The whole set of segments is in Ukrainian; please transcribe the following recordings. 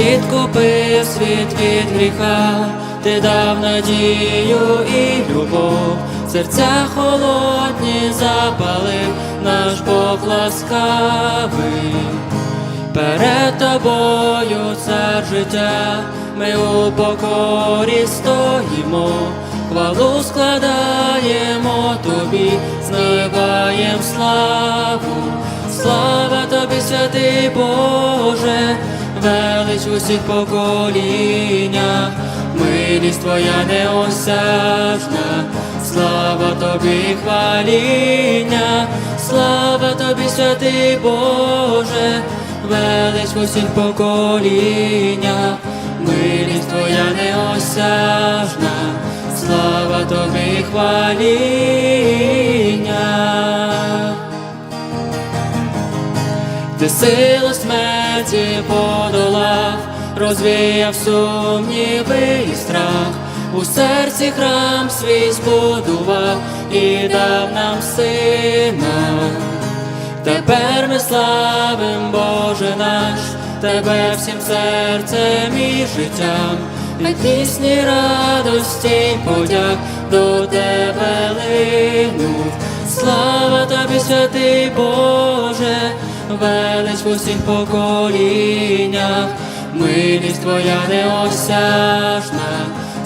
відкупив світ від гріха, ти дав надію і любов, серця холодні запалив наш Бог ласкавий. Перед тобою цар життя, ми у покорі стоїмо, хвалу складаємо тобі, зливаєм славу, слава тобі, святий Боже, велич в усіх поколіннях, милість твоя неосяжна, слава тобі, хваління, слава тобі, святий Боже, велич в усіх поколіннях, милість твоя неосяжна, слава тобі, хваління. Ти силу смерті подолав, розвіяв сумніви і страх, у серці храм свій збудував і дав нам сина. Тепер ми славим, Боже наш, Тебе всім серцем і життям, Хай пісні радості подяк до Тебе линуть. Слава тобі, святий велич в усіх поколіннях, милість твоя неосяжна,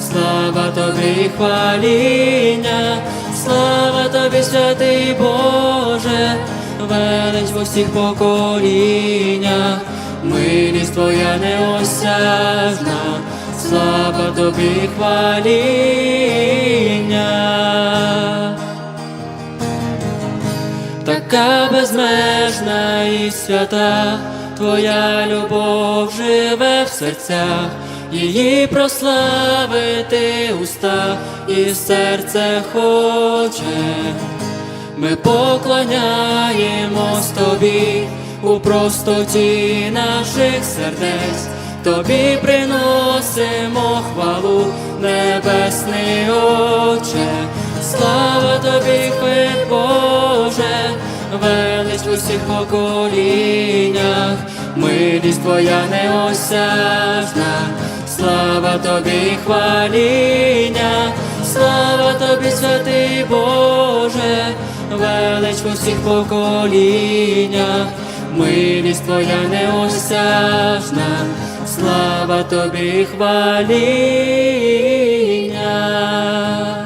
слава тобі, хваління, слава тобі, святий Боже, велич в усіх поколіннях, милість твоя неосяжна, слава тобі, хваління. Така безмежна і свята, Твоя любов живе в серцях, її прославити уста і серце хоче. Ми поклоняємось тобі у простоті наших сердець, тобі приносимо хвалу, небесний Отче, усіх поколіннях, милість твоя неосяжна, слава тобі, хваління, слава тобі, святий Боже, велич в усіх поколіннях, милість твоя неосяжна, слава тобі, хваління.